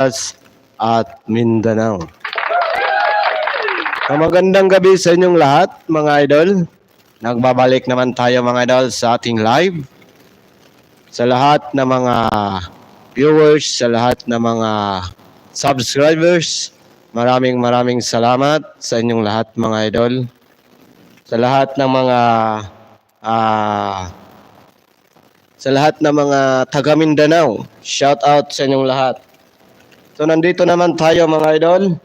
Visayas at Mindanao. So, magandang gabi sa inyong lahat, mga idol. Nagbabalik naman tayo, mga idol, sa ating live. Sa lahat ng mga viewers, sa lahat ng mga subscribers, maraming maraming salamat sa inyong lahat, mga idol. Sa lahat ng mga ah sa lahat ng mga taga Mindanao, shout out sa inyong lahat. So nandito naman tayo mga idol.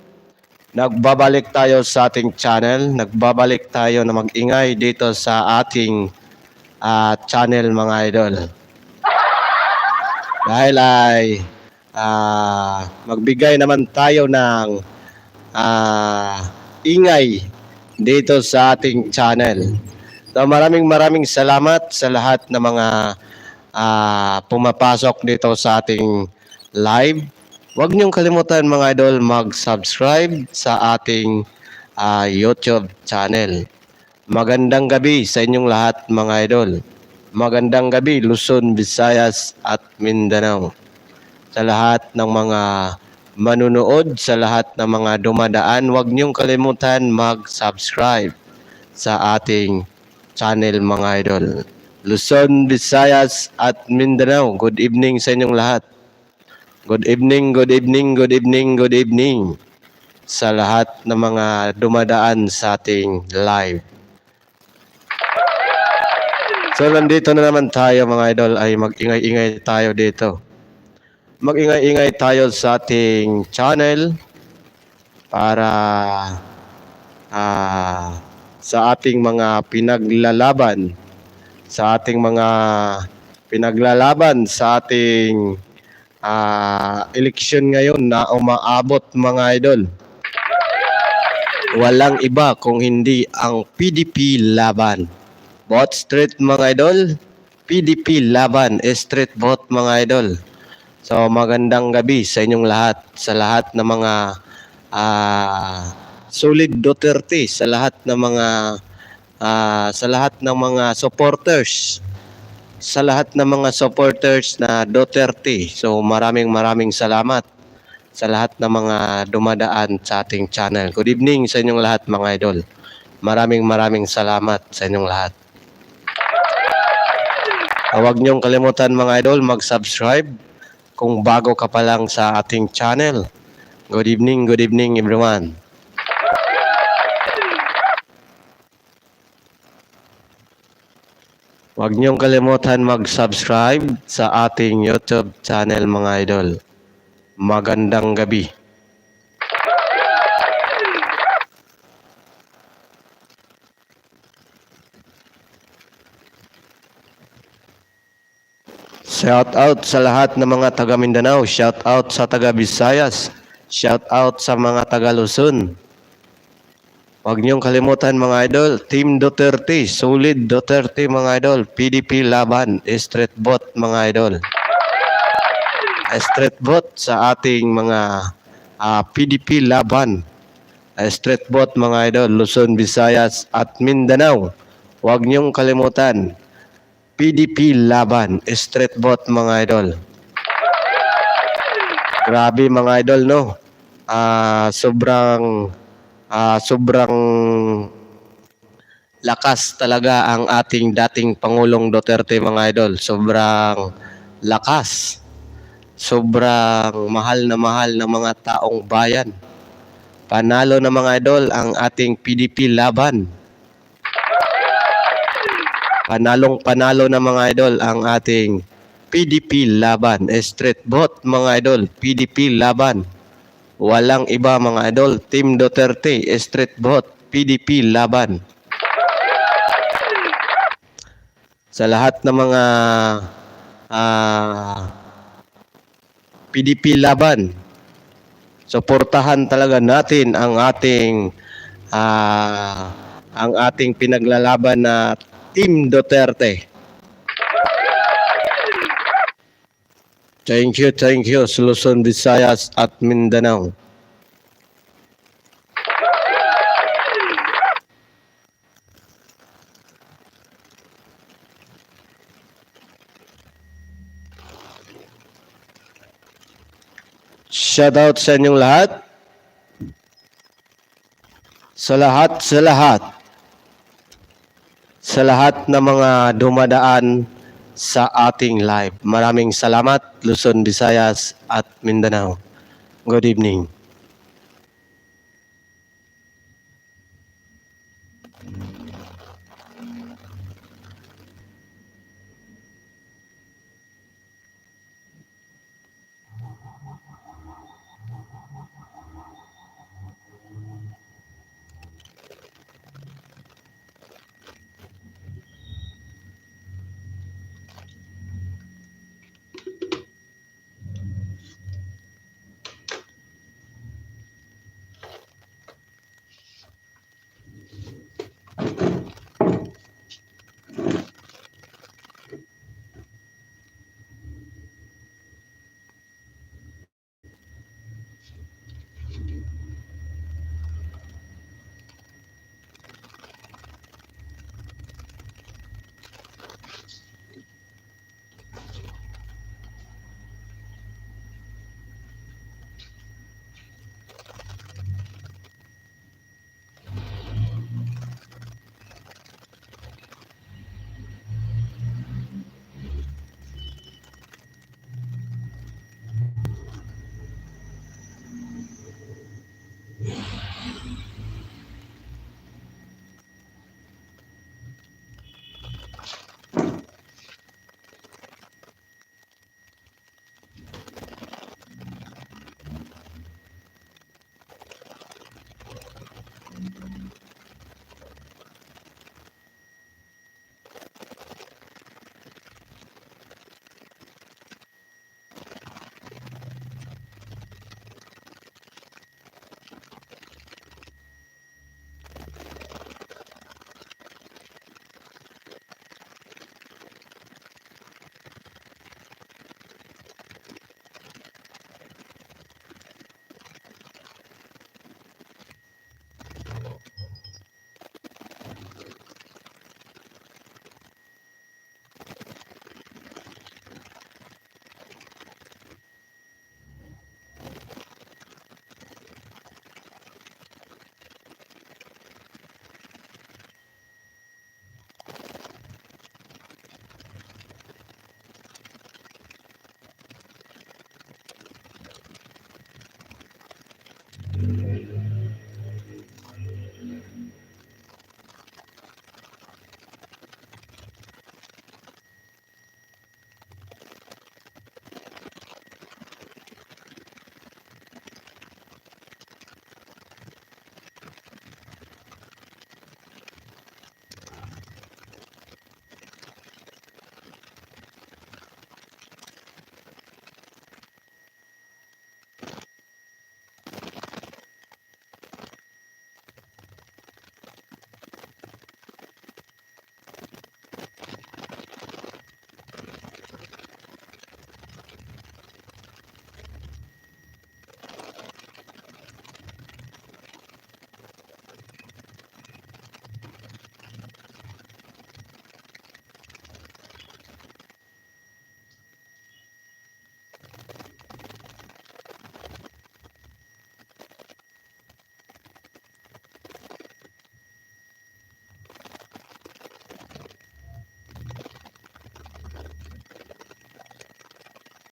Nagbabalik tayo sa ating channel. Nagbabalik tayo na mag-ingay dito sa ating ah, channel mga idol. Dahil ay ah, magbigay naman tayo ng ah, ingay dito sa ating channel. So maraming maraming salamat sa lahat ng mga ah, pumapasok dito sa ating live. Huwag niyong kalimutan mga idol mag-subscribe sa ating ah, YouTube channel. Magandang gabi sa inyong lahat mga idol. Magandang gabi Luzon, Visayas at Mindanao. Sa lahat ng mga manunood, sa lahat ng mga dumadaan, huwag niyong kalimutan mag-subscribe sa ating channel mga idol. Luzon, Visayas at Mindanao. Good evening sa inyong lahat. Good evening, good evening, good evening, good evening sa lahat ng mga dumadaan sa ating live. So nandito na naman tayo mga idol ay mag-ingay-ingay tayo dito. Mag-ingay-ingay tayo sa ating channel para ah, sa ating mga pinaglalaban sa ating mga pinaglalaban sa ating ah, eleksyon ngayon na umaabot mga idol. Walang iba kung hindi ang PDP laban. Vote street mga idol. PDP laban. Street vote mga idol. So magandang gabi sa inyong lahat. Sa lahat ng mga ah, solid Duterte. Sa lahat ng mga ah, sa lahat ng mga supporters sa lahat ng mga supporters na Duterte. So maraming maraming salamat sa lahat ng mga dumadaan sa ating channel. Good evening sa inyong lahat mga idol. Maraming maraming salamat sa inyong lahat. Huwag niyong kalimutan mga idol mag-subscribe kung bago ka pa lang sa ating channel. Good evening, good evening everyone. Huwag niyong kalimutan mag-subscribe sa ating YouTube channel mga idol. Magandang gabi. Shout out sa lahat ng mga taga Mindanao, shout out sa taga Visayas, shout out sa mga taga Luzon. Huwag niyong kalimutan mga idol, Team Duterte, solid Duterte mga idol, PDP laban, street vote mga idol. Street vote sa ating mga ah, PDP laban. Street vote mga idol, Luzon, Visayas at Mindanao. Huwag niyong kalimutan, PDP laban, street vote mga idol. Grabe mga idol no. Ah, sobrang ah, sobrang lakas talaga ang ating dating Pangulong Duterte mga idol. Sobrang lakas. Sobrang mahal na mahal ng mga taong bayan. Panalo na mga idol ang ating PDP laban. Panalong panalo na mga idol ang ating PDP laban. Street vote mga idol. PDP laban. Walang iba mga idol. Team Duterte. Street vote. PDP laban. Sa lahat ng mga ah, PDP laban, suportahan talaga natin ang ating ah, ang ating pinaglalaban na Team Duterte. Thank you, thank you, Luzon, Visayas at Mindanao. Shoutout sa inyong lahat. Sa lahat, sa lahat. Sa lahat ng mga dumadaan sa ating live. Maraming salamat, Luzon, Visayas at Mindanao. Good evening.